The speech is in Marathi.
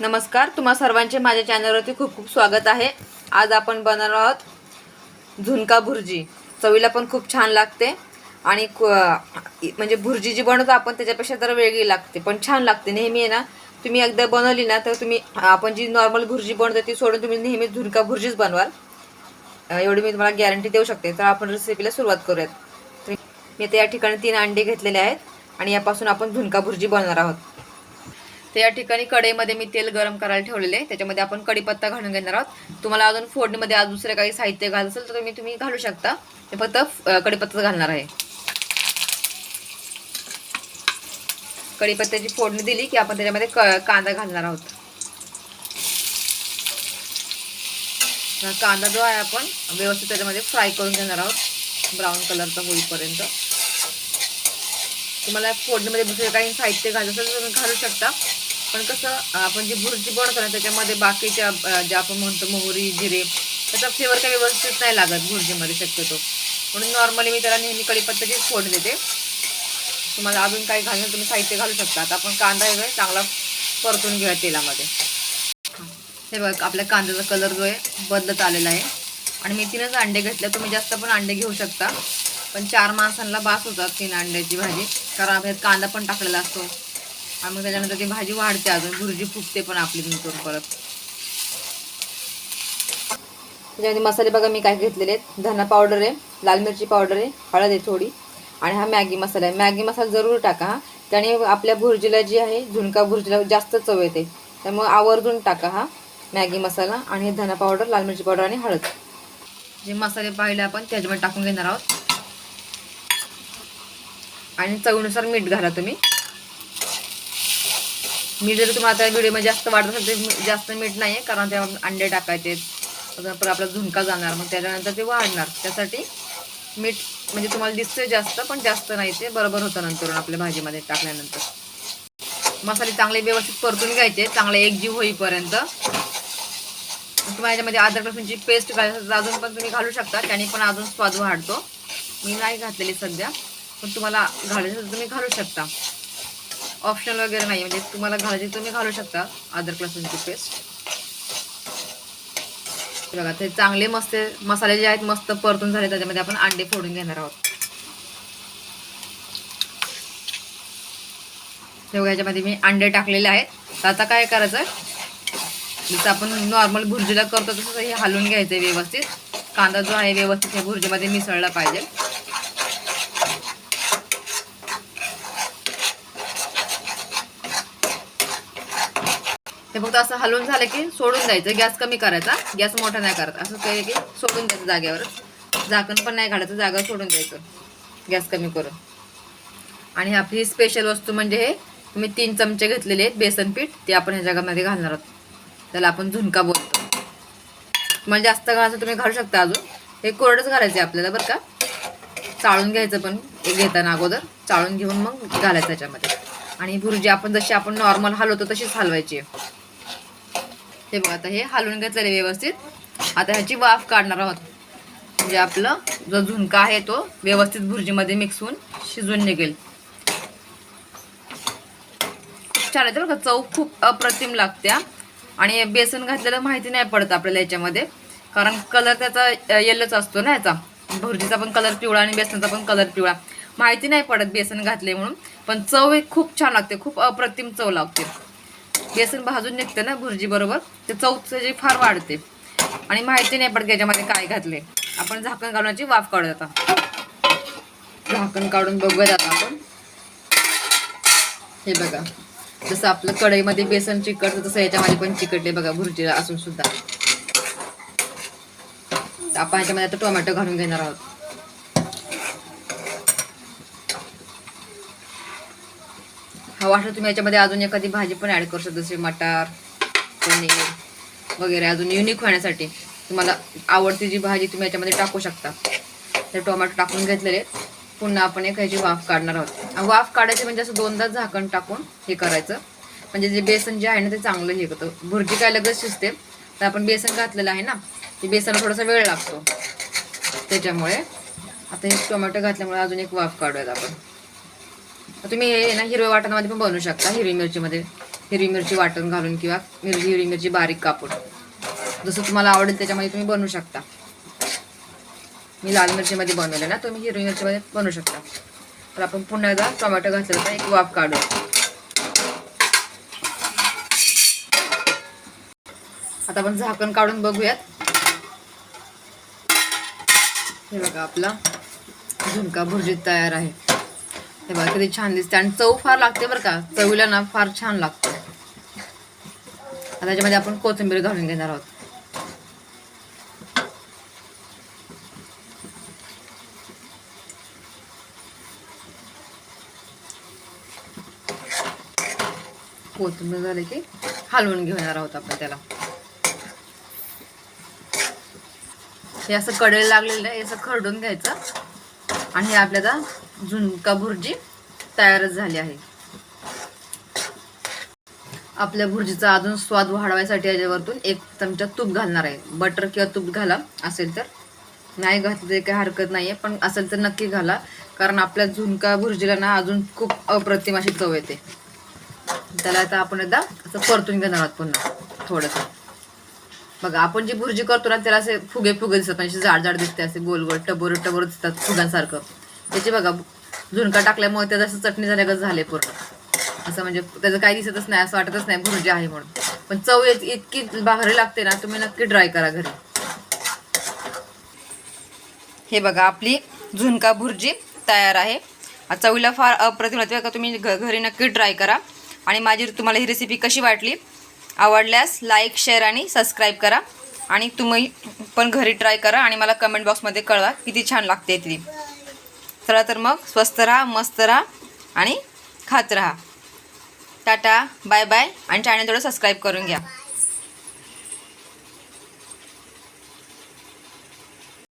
नमस्कार तुम्हा सर्वांचे माझ्या चॅनलवरती खूप खूप स्वागत आहे. आज आपण बनवणार आहोत झुणका भुर्जी. चवीला पण खूप छान लागते आणि क- म्हणजे भुर्जी जी बनवतो आपण त्याच्यापेक्षा जरा वेगळी लागते पण छान लागते. नेहमी आहे ना तुम्ही एकदा बनवली ना तर तुम्ही आपण जी नॉर्मल भुर्जी बनवतो ती सोडून तुम्ही नेहमी झुणका भुर्जीच बनवाल. एवढी मी तुम्हाला गॅरंटी देऊ शकते. तर आपण रेसिपीला सुरुवात करूयात. तर मी आता या ठिकाणी तीन अंडे घेतलेले आहेत आणि यापासून आपण झुणका भुर्जी बनवणार आहोत. तर या ठिकाणी कढईमध्ये मी तेल गरम करायला ठेवलेले आहे. त्याच्यामध्ये आपण कढीपत्ता घालून घेणार आहोत. तुम्हाला अजून फोडणीमध्ये आज दुसरे काही साहित्य घाल असेल तर तुम्ही तुम्ही घालू शकता. ते फक्त अं, कढीपत्ता घालणार आहे. कढीपत्त्याची फोडणी दिली की आपण त्याच्यामध्ये क- कांदा घालणार आहोत. कांदा जो आहे आपण व्यवस्थित त्याच्यामध्ये फ्राय करून घेणार आहोत. ब्राऊन कलरचा होईपर्यंत. तुम्हाला फोडणीमध्ये दुसरे काही साहित्य घालायचं असेल तर तुम्ही घालू शकता. पण कसं आपण जी भुर्जी बनवतो ना त्याच्यामध्ये बाकीच्या ज्या आपण म्हणतो मोहरी जिरे त्याचा फ्लेवर काही व्यवस्थित नाही लागत भुर्जीमध्ये शक्यतो. म्हणून नॉर्मली मी त्याला नेहमी कडीपत्त्याचीच फोड देते. तुम्हाला अजून काही घालून तुम्ही साहित्य घालू शकता. आता आपण कांदा वगैरे चांगला परतून घेऊया तेलामध्ये. हे बघ आपल्या कांद्याचा कलर जो आहे बदलत आलेला आहे. आणि मी तीनच अंडे घेतले तुम्ही जास्त पण अंडे घेऊ शकता. पण चार माणसांना बास होतात तीन अंड्याची भाजी. कारण आपल्यात कांदा पण टाकलेला असतो. आणि मग त्याच्यानंतर ती भाजी वाढते अजून भुर्जी फुटते पण आपली नंतर परत. त्याच्यामध्ये मसाले बघा मी काय घेतलेले आहेत. धना पावडर आहे लाल मिरची पावडर आहे हळद आहे थोडी. आणि हा मॅगी मसाला आहे. मॅगी मसाला जरूर टाका. हा त्याने आपल्या भुर्जीला जी आहे झुणका भुर्जीला जास्त चव येते. त्यामुळे आवर्जून टाका हा मॅगी मसाला आणि धना पावडर लाल मिरची पावडर आणि हळद. जे मसाले पाहिले आपण त्याच्यामध्ये टाकून घेणार आहोत. आणि चवीनुसार मीठ घाला तुम्ही. मीठ जर तुम्हाला आता व्हिडिओमध्ये जास्त वाढत असेल तर जास्त मीठ नाही आहे कारण त्या अंडे टाकायचे. परत आपला झुणका जाणार मग त्याच्यानंतर ते वाढणार. त्यासाठी मीठ म्हणजे तुम्हाला दिसतंय जास्त पण जास्त नाही ते. बरोबर होतं नंतर आपल्या भाजीमध्ये टाकल्यानंतर. मसाले चांगले व्यवस्थित परतून घ्यायचे चांगले एकजीव होईपर्यंत. तुम्हाला याच्यामध्ये अद्रक लसूणची पेस्ट घालायचं अजून पण तुम्ही घालू शकता त्याने पण अजून स्वाद वाढतो. मी नाही घातलेली सध्या पण तुम्हाला घालायचं तर तुम्ही घालू शकता. ऑप्शनल वगैरे नाही म्हणजे तुम्हाला घालायची तुम्ही घालू शकता. अद्रक लसूणची पेस्ट बघा ते चांगले मस्त मसाले जे आहेत मस्त परतून झाले. त्याच्यामध्ये आपण अंडे फोडून घेणार आहोत. हे याच्यामध्ये मी अंडे टाकलेले आहेत. तर आता काय करायचं? जसं आपण नॉर्मल भुर्जीला करतो तसं हे हलवून घ्यायचं व्यवस्थित. कांदा जो आहे व्यवस्थित ह्या भुर्जीमध्ये मिसळला पाहिजे. हे फक्त असं हलवून झालं की सोडून द्यायचं. गॅस कमी करायचा. गॅस मोठा नाही करत. असं काही की सोडून द्यायचं जागेवर झाकण पण नाही घालायचं जागा सोडून द्यायचं. गॅस कमी करून. आणि आपली स्पेशल वस्तू म्हणजे हे तुम्ही तीन चमचे घेतलेले आहेत बेसन पीठ ते आपण ह्या जगामध्ये घालणार आहोत. त्याला आपण झुणका बोलतो. तुम्हाला जास्त घालायचं तुम्ही घालू शकता अजून. हे कोरडंच घालायचं आहे आपल्याला बरं का. चाळून घ्यायचं पण घेताना अगोदर. चाळून घेऊन मग घालायचं त्याच्यामध्ये. आणि भुर्जी आपण जशी आपण नॉर्मल हलवतो तशीच हलवायची आहे. हे बघा आता हे हलवून घेतलेलं व्यवस्थित. आता ह्याची वाफ काढणार आहोत. म्हणजे आपलं जो झुणका आहे तो व्यवस्थित भुर्जीमध्ये मिक्स होऊन शिजून निघेल. खूप छान येतं का चव खूप अप्रतिम लागते आणि बेसन घातलेलं माहिती नाही पडत आपल्याला याच्यामध्ये. कारण कलर त्याचा येल्लोच असतो ना याचा. भुर्जीचा पण कलर पिवळा आणि बेसनचा पण कलर पिवळा. माहिती नाही पडत बेसन घातले म्हणून. पण चव हे खूप छान लागते खूप अप्रतिम चव लागते. बेसन भाजून निघते ना भुर्जी बरोबर ते चव जे फार वाढते. आणि माहिती नाही पडत याच्यामध्ये काय घातले आपण झाकण काढण्याची वाफ काढत आता. झाकण काढून बघूया आता आपण. हे बघा जसं आपलं कढईमध्ये बेसन चिकटतं तसं याच्यामध्ये पण चिकटले बघा भुर्जीला असून सुद्धा. आपण याच्यामध्ये आता टोमॅटो घालून घेणार आहोत. हा वाटलं तुम्ही याच्यामध्ये अजून एखादी भाजी पण ॲड करू शकता जसे मटार पनीर वगैरे अजून युनिक होण्यासाठी. तुम्हाला आवडती जी भाजी तुम्ही याच्यामध्ये टाकू शकता. ते टोमॅटो टाकून घेतलेले पुन्हा आपण एक ह्याची वाफ काढणार आहोत. वाफ काढायची म्हणजे असं दोनदा झाकण टाकून हे करायचं. म्हणजे जे बेसन जे आहे ना ते चांगलं हे करतं. भुर्जी काय लगेच शिजते. तर आपण बेसन घातलेलं आहे ना ते बेसन थोडासा वेळ लागतो. त्याच्यामुळे आता हे टोमॅटो घातल्यामुळे अजून एक वाफ काढूयात आपण. तुम्ही हे ना हिरव्या वाटणामध्ये पण बनवू शकता हिरवी मिरचीमध्ये. हिरवी मिरची वाटण घालून किंवा मिरची हिरवी मिरची बारीक कापून. जसं तुम्हाला आवडेल त्याच्यामध्ये तुम्ही बनवू शकता. मी लाल मिरचीमध्ये बनवले ना तुम्ही हिरवी मिरचीमध्ये बनवू शकता. तर आपण पुन्हा एकदा टोमॅटो घातलं तर एक वाफ काढू. आता आपण झाकण काढून बघूयात. हे बघा आपला झुणका भुर्जी तयार आहे. हे बघा किती छान दिसते आणि चव फार लागते बरं का. चवीला ना फार छान लागते. आता त्याच्यामध्ये आपण कोथिंबीर घालून घेणार आहोत. कोथिंबीर झाले की हलवून घेणार आहोत आपण त्याला. हे असं कडेला लागलेलं आहे असं खरडून घ्यायचं. आणि हे आपल्याला झुणका भुर्जी तयारच झाली आहे. आपल्या भुर्जीचा अजून स्वाद वाढवायसाठी याच्यावरतून एक चमचा तूप घालणार आहे. बटर किंवा तूप घाला असेल तर. नाही घातले काही हरकत नाही आहे पण असेल तर नक्की घाला. कारण आपल्या झुणका भुर्जीला ना अजून खूप अप्रतिम अशी चव येते. त्याला आता आपण एकदा असं परतून घेणार आहोत पुन्हा थोडंसं. बघा आपण जी भुर्जी करतो ना त्याला असे फुगे फुगे दिसतात. म्हणजे जाड जाड दिसते असे गोल गोल टबोर टबोर दिसतात फुगांसारखं. त्याची बघा झुणका टाकल्यामुळे त्याचं असं चटणी झाल्यागत झाले पूर्ण. असं म्हणजे त्याचं काही दिसतच नाही असं वाटतच नाही भुर्जी आहे म्हणून. पण चव येत- इतकी बाहेर लागते ना तुम्ही नक्की ट्राय करा घरी. हे बघा आपली झुणका भुर्जी तयार आहे. चवीला फार अप्रतिम होते का तुम्ही घ घरी नक्की ट्राय करा. आणि माझी तुम्हाला ही रेसिपी कशी वाटली? आवडल्यास लाईक शेअर आणि सबस्क्राईब करा. आणि तुम्ही पण घरी ट्राय करा आणि मला कमेंट बॉक्समध्ये कळवा किती छान लागते ती. चला तर मग स्वस्त राहा मस्त राहा आणि खात राहा. टाटा बाय बाय आणि चॅनल थोडं सबस्क्राईब करून घ्या.